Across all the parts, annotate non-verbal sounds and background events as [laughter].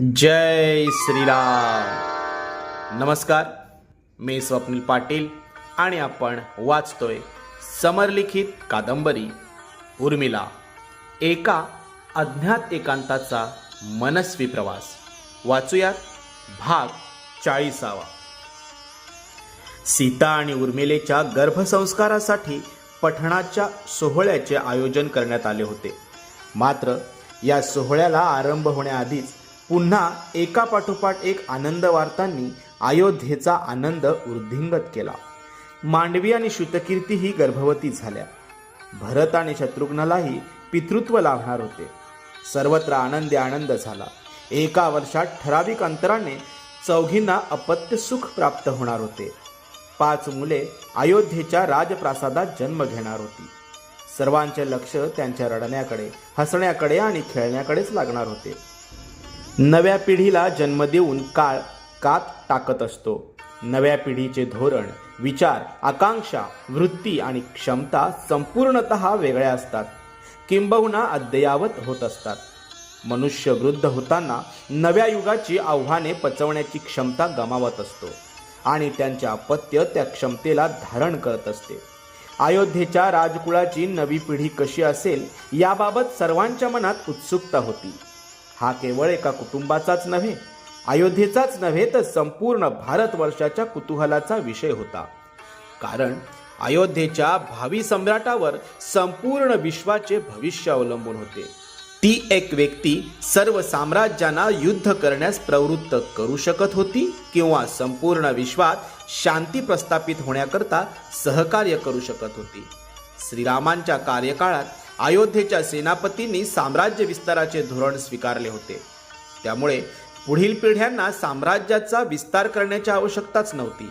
जय श्रीराम. नमस्कार मी स्वप्नील पाटील आणि आपण वाचतोय समरलिखित कादंबरी उर्मिला. एका अज्ञात एकांताचा मनस्वी प्रवास. वाचूयात भाग चाळीसावा. सीता आणि उर्मिलेच्या गर्भसंस्कारासाठी पठणाच्या सोहळ्याचे आयोजन करण्यात आले होते. मात्र या सोहळ्याला आरंभ होण्याआधीच पुन्हा एकापाठोपाठ एक आनंद वार्तांनी अयोध्येचा आनंद वृद्धिंगत केला. मांडवी आणि श्रुतकीर्ती ही गर्भवती झाल्या. भरत आणि शत्रुघ्नालाही पितृत्व लाभणार होते. सर्वत्र आनंदी आनंद झाला. एका वर्षात ठराविक अंतराने चौघींना अपत्य सुख प्राप्त होणार होते. पाच मुले अयोध्येच्या राजप्रासादात जन्म घेणार होती. सर्वांचे लक्ष त्यांच्या रडण्याकडे हसण्याकडे आणि खेळण्याकडेच लागणार होते. नव्या पिढीला जन्म देऊन काळ कात टाकत असतो. नव्या पिढीचे धोरण विचार आकांक्षा वृत्ती आणि क्षमता संपूर्णत वेगळ्या असतात. किंबहुना अद्ययावत होत असतात. मनुष्य वृद्ध होताना नव्या युगाची आव्हाने पचवण्याची क्षमता गमावत असतो आणि त्यांचे अपत्य त्या क्षमतेला धारण करत असते. अयोध्येच्या राजकुळाची नवी पिढी कशी असेल याबाबत सर्वांच्या मनात उत्सुकता होती. हा केवळ एका कुटुंबाचाच नव्हे अयोध्येचाच नव्हे तर संपूर्ण भारतवर्षाच्या कुतूहलाचा विषय होता. कारण अयोध्येच्या भावी सम्राटावर संपूर्ण विश्वाचे भविष्य अवलंबून होते. ती एक व्यक्ती सर्व साम्राज्यांना युद्ध करण्यास प्रवृत्त करू शकत होती किंवा संपूर्ण विश्वात शांती प्रस्थापित होण्याकरता सहकार्य करू शकत होती. श्रीरामांच्या कार्यकाळात अयोध्येच्या सेनापतींनी साम्राज्य विस्ताराचे धोरण स्वीकारले होते. त्यामुळे पुढील पिढ्यांना साम्राज्याचा विस्तार करण्याची आवश्यकताच नव्हती.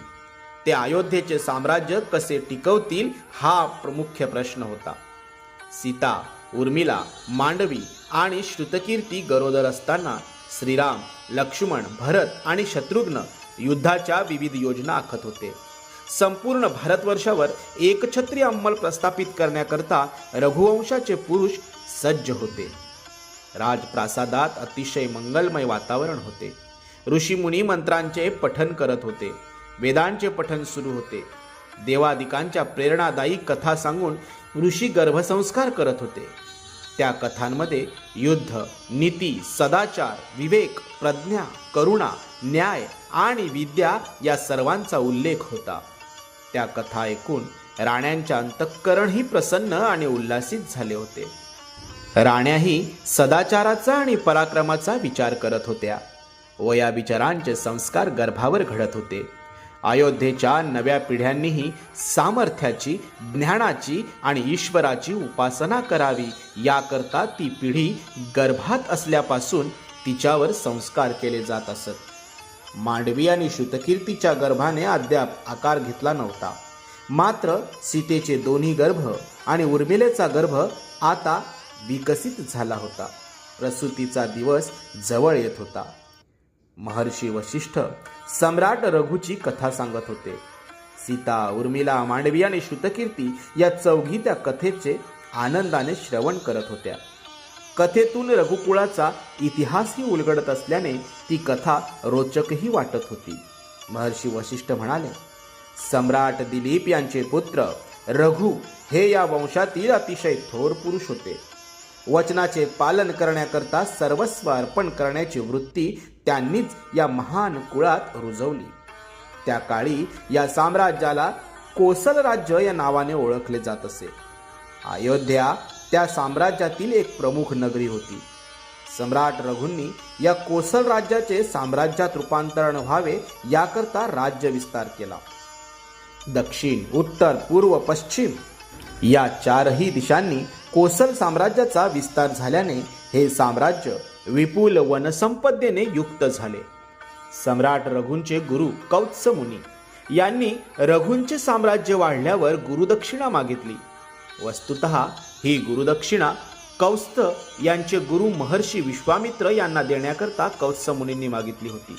ते अयोध्येचे साम्राज्य कसे टिकवतील हा प्रमुख प्रश्न होता. सीता उर्मिला मांडवी आणि श्रुतकीर्ती गरोदर असताना श्रीराम लक्ष्मण भरत आणि शत्रुघ्न युद्धाच्या विविध योजना आखत होते. संपूर्ण भारतवर्षावर एकछत्री अंमल प्रस्थापित करण्याकरता रघुवंशाचे पुरुष सज्ज होते. राजप्रासादात अतिशय मंगलमय वातावरण होते. ऋषीमुनी मंत्रांचे पठन करत होते. वेदांचे पठन सुरू होते. देवादिकांच्या प्रेरणादायी कथा सांगून ऋषी गर्भसंस्कार करत होते. त्या कथांमध्ये युद्ध नीती सदाचार विवेक प्रज्ञा करुणा न्याय आणि विद्या या सर्वांचा उल्लेख होता. त्या कथा ऐकून राण्यांच्या अंतःकरणही प्रसन्न आणि उल्हासित झाले होते. राण्याही सदाचाराचा आणि पराक्रमाचा विचार करत होत्या. व या विचारांचे संस्कार गर्भावर घडत होते. अयोध्येच्या नव्या पिढ्यांनीही सामर्थ्याची ज्ञानाची आणि ईश्वराची उपासना करावी याकरता ती पिढी गर्भात असल्यापासून तिच्यावर संस्कार केले जात असत. मांडवी आणि श्रुतकीर्तीच्या गर्भाने अद्याप आकार घेतला नव्हता. मात्र सीतेचे दोन्ही गर्भ आणि उर्मिलेचा गर्भ आता विकसित झाला होता. प्रसूतीचा दिवस जवळ येत होता. महर्षी वशिष्ठ सम्राट रघुची कथा सांगत होते. सीता उर्मिला मांडवी आणि श्रुतकीर्ती या चौघी त्या कथेचे आनंदाने श्रवण करत होत्या. कथेतून रघुकुळाचा इतिहासही उलगडत असल्याने ती कथा रोचकही वाटत होती. महर्षी वशिष्ठ म्हणाले सम्राट दिलीप यांचे पुत्र रघु हे या वंशातील अतिशय थोर पुरुष होते. वचनाचे पालन करण्याकरता सर्वस्व अर्पण करण्याची वृत्ती त्यांनीच या महान कुळात रुजवली. त्या काळी या साम्राज्याला कोसल राज्य या नावाने ओळखले जात असे. अयोध्या त्या साम्राज्यातील एक प्रमुख नगरी होती. सम्राट रघूंनी या कोसल राज्याचे साम्राज्यात रूपांतरण व्हावे याकरता राज्य विस्तार केला. दक्षिण उत्तर पूर्व पश्चिम या चारही दिशांनी कोसल साम्राज्याचा विस्तार झाल्याने हे साम्राज्य विपुल वनसंपदेने युक्त झाले. सम्राट रघूंचे गुरु कौत्स मुनी यांनी रघूंचे साम्राज्य वाढल्यावर गुरुदक्षिणा मागितली. वस्तुत ही गुरुदक्षिणा कौस्त यांचे गुरु महर्षी विश्वामित्र यांना देण्याकरता कौत्स मुनींनी मागितली होती.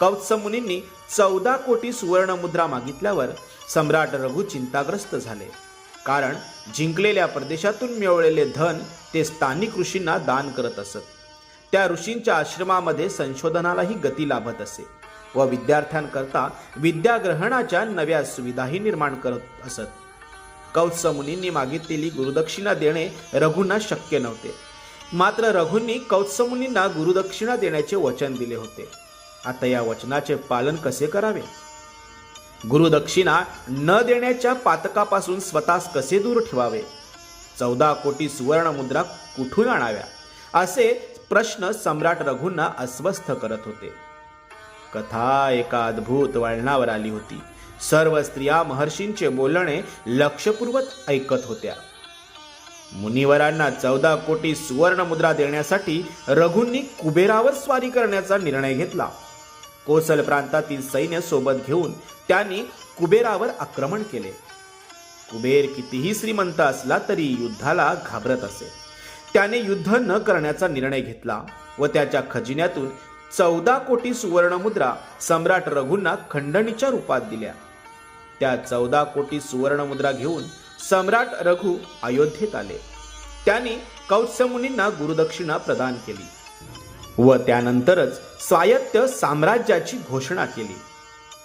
कौत्स मुनींनी चौदा कोटी सुवर्णमुद्रा मागितल्यावर सम्राट रघु चिंताग्रस्त झाले. कारण जिंकलेल्या प्रदेशातून मिळवलेले धन ते स्थानिक ऋषींना दान करत असत. त्या ऋषींच्या आश्रमामध्ये संशोधनालाही गती लाभत असे व विद्यार्थ्यांकरता विद्याग्रहणाच्या नव्या सुविधाही निर्माण करत असत. कौत्स मुनींनी मागितलेली गुरुदक्षिणा देणे रघूंना शक्य नव्हते. मात्र रघूंनी कौत्समुनींना गुरुदक्षिणा देण्याचे वचन दिले होते. आता या वचनाचे पालन कसे करावे? गुरुदक्षिणा न देण्याच्या पातकापासून स्वतःस कसे दूर ठेवावे? चौदा कोटी सुवर्ण मुद्रा कुठून आणाव्या? असे प्रश्न सम्राट रघूंना अस्वस्थ करत होते. कथा एका अद्भुत वळणावर आली होती. सर्व स्त्रिया महर्षींचे बोलणे लक्षपूर्वक ऐकत होत्या. मुनिवरांना चौदा कोटी सुवर्ण मुद्रा देण्यासाठी रघूंनी कुबेरावर स्वारी करण्याचा निर्णय घेतला. कोसल प्रांतातील सैन्य सोबत घेऊन त्यांनी कुबेरावर आक्रमण केले. कुबेर कितीही श्रीमंत असला तरी युद्धाला घाबरत असे. त्याने युद्ध न करण्याचा निर्णय घेतला व त्याच्या खजिन्यातून चौदा कोटी सुवर्ण मुद्रा सम्राट रघूंना खंडणीच्या रूपात दिल्या. त्या चौदा कोटी सुवर्ण मुद्रा घेऊन सम्राट रघु अयोध्येत आले. त्यांनी कौत्समुनींना गुरुदक्षिणा प्रदान केली व त्यानंतरच स्वायत्त साम्राज्याची घोषणा केली.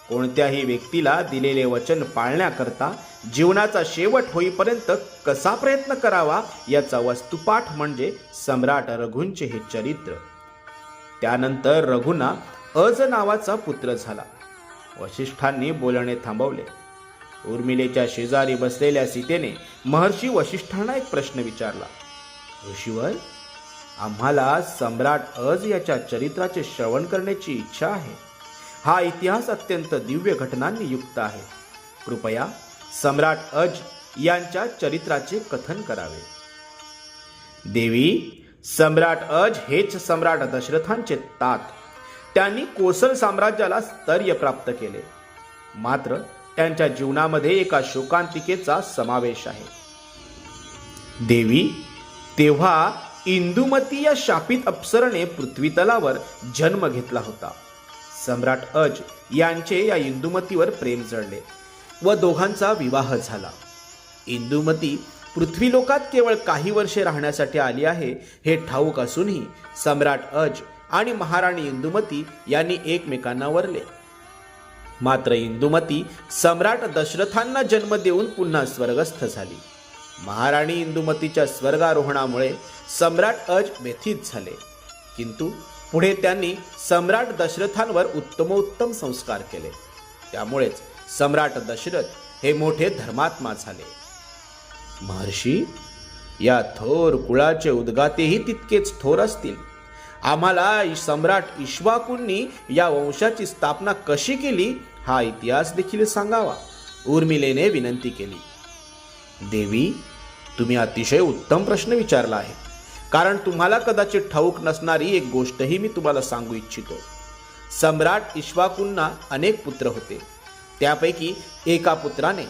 कोणत्याही व्यक्तीला दिलेले वचन पाळण्याकरता जीवनाचा शेवट होईपर्यंत कसा प्रयत्न करावा याचा वस्तुपाठ म्हणजे सम्राट रघुंचे हे चरित्र. त्यानंतर रघुना अज नावाचा पुत्र झाला. वशिष्ठांनी बोलणे थांबवले. उर्मिलेच्या शेजारी बसलेल्या सीतेने महर्षी वशिष्ठांना एक प्रश्न विचारला. ऋषीवर आम्हाला सम्राट अज याच्या चरित्राचे श्रवण करण्याची इच्छा आहे. हा इतिहास अत्यंत दिव्य घटनांनी युक्त आहे. कृपया सम्राट अज यांच्या चरित्राचे कथन करावे. देवी सम्राट अज हेच सम्राट दशरथांचे तात. त्यांनी कोसल साम्राज्याला स्थैर्य प्राप्त केले. मात्र त्यांच्या जीवनामध्ये एका शोकांतिकेचा समावेश आहे. देवी तेव्हा इंदुमती या शापित अप्सरने पृथ्वी तलावर जन्म घेतला होता. सम्राट अज यांचे या इंदुमतीवर प्रेम जडले व दोघांचा विवाह झाला. इंदुमती पृथ्वीलोकात केवळ काही वर्षे राहण्यासाठी आली आहे हे ठाऊक असूनही सम्राट अज आणि महाराणी इंदुमती यांनी एकमेकांना वरले. मात्र इंदुमती सम्राट दशरथांना जन्म देऊन पुन्हा स्वर्गस्थ झाली. महाराणी इंदुमतीच्या स्वर्गारोहणामुळे सम्राट अज व्यथित झाले. किंतु पुढे त्यांनी सम्राट दशरथांवर उत्तमोत्तम संस्कार केले. त्यामुळेच सम्राट दशरथ हे मोठे धर्मात्मा झाले. महर्षी या थोर कुळाचे उद्गातेही तितकेच थोर असतील. आम्हाला सम्राट इश्वाकूंनी या वंशाची स्थापना कशी केली हा इतिहास देखील सांगावा. उर्मिलेने विनंती केली. देवी तुम्ही अतिशय उत्तम प्रश्न विचारला आहे. कारण तुम्हाला कदाचित ठाऊक नसणारी एक गोष्टही मी तुम्हाला सांगू इच्छितो. सम्राट इश्वाकूंना अनेक पुत्र होते. त्यापैकी एका पुत्राने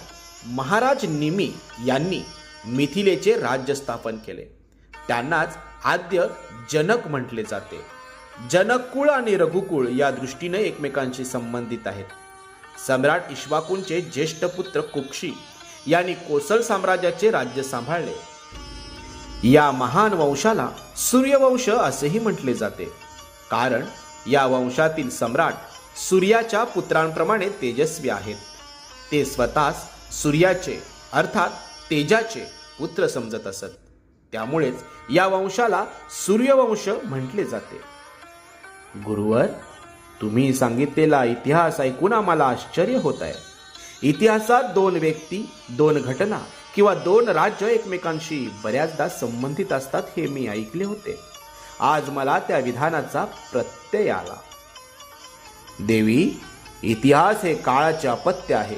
महाराज निमी यांनी मिथिलेचे राज्य स्थापन केले. त्यांनाच आद्य जनक म्हटले जाते. जनककुळ आणि रघुकुळ या दृष्टीने एकमेकांशी संबंधित आहेत. सम्राट इश्वाकूंचे ज्येष्ठ पुत्र कुक्षी यांनी कोसल साम्राज्याचे राज्य सांभाळले. या महान वंशाला सूर्यवंश असेही म्हटले जाते. कारण या वंशातील सम्राट सूर्याच्या पुत्रांप्रमाणे तेजस्वी आहेत. ते स्वतःस सूर्याचे अर्थात तेजाचे पुत्र समजत असत. त्यामुळेच या वंशाला सूर्यवंश म्हटले जाते. गुरुवर तुम्ही सांगितलेला इतिहास ऐकून आम्हाला आश्चर्य होत आहे. इतिहासात दोन व्यक्ती दोन घटना किंवा दोन राज्य एकमेकांशी बऱ्याचदा संबंधित असतात हे मी ऐकले होते. आज मला त्या विधानाचा प्रत्यय आला. देवी इतिहास हे काळाचे अपत्य आहे.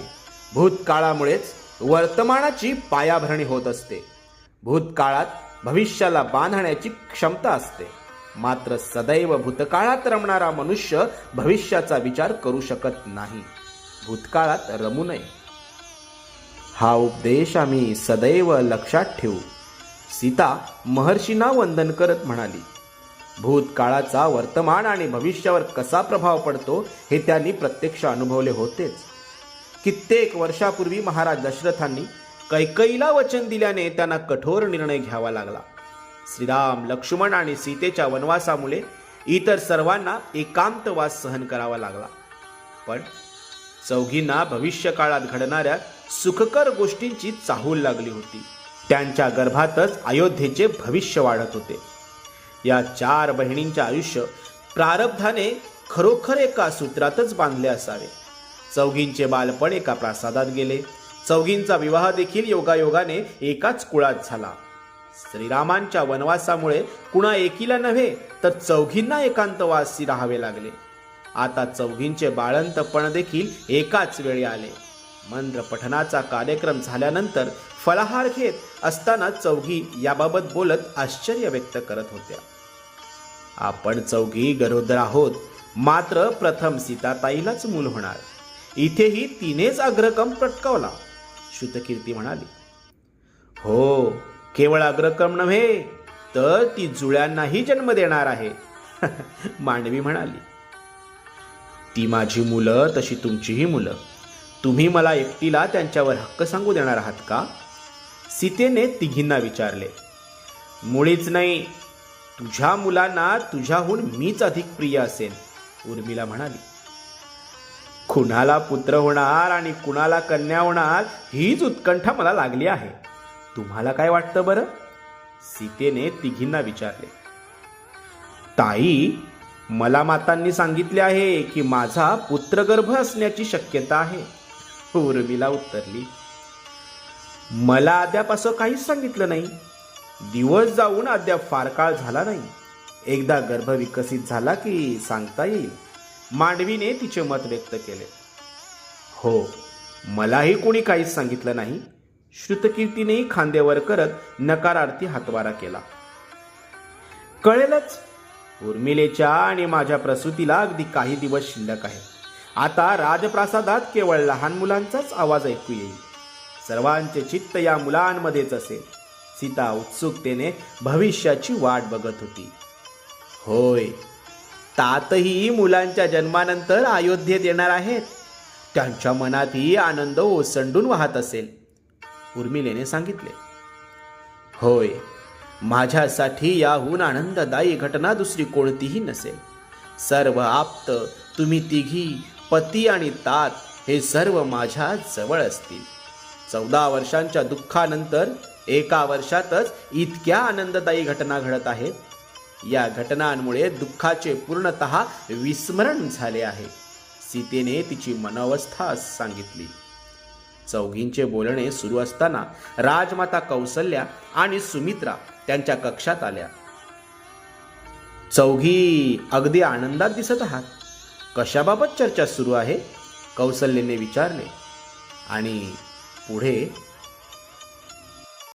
भूतकाळामुळेच वर्तमानाची पायाभरणी होत असते. भूतकाळात भविष्याला बांधण्याची क्षमता असते. मात्र सदैव भूतकाळात रमणारा मनुष्य भविष्याचा विचार करू शकत नाही. भूतकाळात रमू नये. हा उपदेश आम्ही सदैव लक्षात ठेवू. सीता महर्षींना वंदन करत म्हणाली भूतकाळाचा वर्तमान आणि भविष्यावर कसा प्रभाव पडतो हे त्यांनी प्रत्यक्ष अनुभवले होतेच. कित्येक वर्षापूर्वी महाराज दशरथांनी कैकईला वचन दिल्याने त्यांना कठोर निर्णय घ्यावा लागला. श्रीराम लक्ष्मण आणि सीतेच्या वनवासामुळे इतर सर्वांना एकांतवास सहन करावा लागला. पण चौघींना भविष्य काळात घडणाऱ्या सुखकर गोष्टींची चाहूल लागली होती. त्यांच्या गर्भातच अयोध्येचे भविष्य वाढत होते. या चार बहिणींचे आयुष्य प्रारब्धाने खरोखर एका सूत्रातच बांधले असावे. चौघींचे बालपण एका प्रासादात गेले. चौघींचा विवाह देखील योगायोगाने एकाच कुळात झाला. श्रीरामांच्या वनवासामुळे कुणा एकीला नव्हे तर चौघींना एकांतवासी राहावे लागले. आता चौघींचे बाळंतपण देखील एकाच वेळी आले. मंत्र पठनाचा कार्यक्रम झाल्यानंतर फलाहार घेत असताना चौघी याबाबत बोलत आश्चर्य व्यक्त करत होत्या. आपण चौघी गरोदर आहोत मात्र प्रथम सीताताईलाच मूल होणार. इथेही तिनेच अग्रक्रम पटकावला. श्रुतकीर्ती म्हणाली हो केवळ अग्रक्रम नव्हे तर ती जुळ्यांनाही जन्म देणार आहे. [laughs] मांडवी म्हणाली ती माझी मुलं तशी तुमचीही मुलं. तुम्ही मला एकटीला त्यांच्यावर हक्क सांगू देणार आहात का? सीतेने तिघींना विचारले मुळीच नाही. तुझ्या मुलांना तुझ्याहून मीच अधिक प्रिय असेन उर्मिला म्हणाली. कुणाला पुत्र होणार आणि कुणाला कन्या होणार हीच उत्कंठा मला लागली आहे. तुम्हाला काय वाटतं बरं? सीतेने तिघींना विचारले. ताई मला मातांनी सांगितले आहे की माझा पुत्रगर्भ असण्याची शक्यता आहे. उर्मिला उत्तरली मला अद्याप असं काहीच सांगितलं नाही. दिवस जाऊन अद्याप फार काळ झाला नाही. एकदा गर्भ विकसित झाला की सांगता येईल. मांडवीने तिचे मत व्यक्त केले. हो मलाही कोणी काहीच सांगितलं नाही. श्रुतकीर्तीनेही खांदेवर करत नकारार्थी हातवारा केला. कळेलच उर्मिलेच्या आणि माझ्या प्रसूतीला अगदी काही दिवस शिल्लक आहे. आता राजप्रासादात केवळ लहान मुलांचाच आवाज ऐकू येईल. सर्वांचे चित्त या मुलांमध्येच असेल. सीता उत्सुकतेने भविष्याची वाट बघत होती. होय तातही मुलांच्या जन्मानंतर अयोध्येत येणार आहेत. त्यांच्या मनातही आनंद ओसंडून वाहत असेल. उर्मिलेने सांगितले. होय माझ्यासाठी याहून आनंददायी घटना दुसरी कोणतीही नसेल. सर्व आप्त तुम्ही तिघी पती आणि तात हे सर्व माझ्या जवळ असतील. चौदा वर्षांच्या दुःखानंतर एका वर्षातच इतक्या आनंददायी घटना घडत आहेत. या घटनांमुळे दुःखाचे पूर्णत विस्मरण झाले आहे सीतेने तिची मनोवस्था सांगितली. चौघींचे बोलणे सुरू असताना राजमाता कौसल्या आणि सुमित्रा त्यांच्या कक्षात आल्या. चौघी अगदी आनंदात दिसत आहात. कशाबाबत चर्चा सुरू आहे? कौसल्येने विचारले आणि पुढे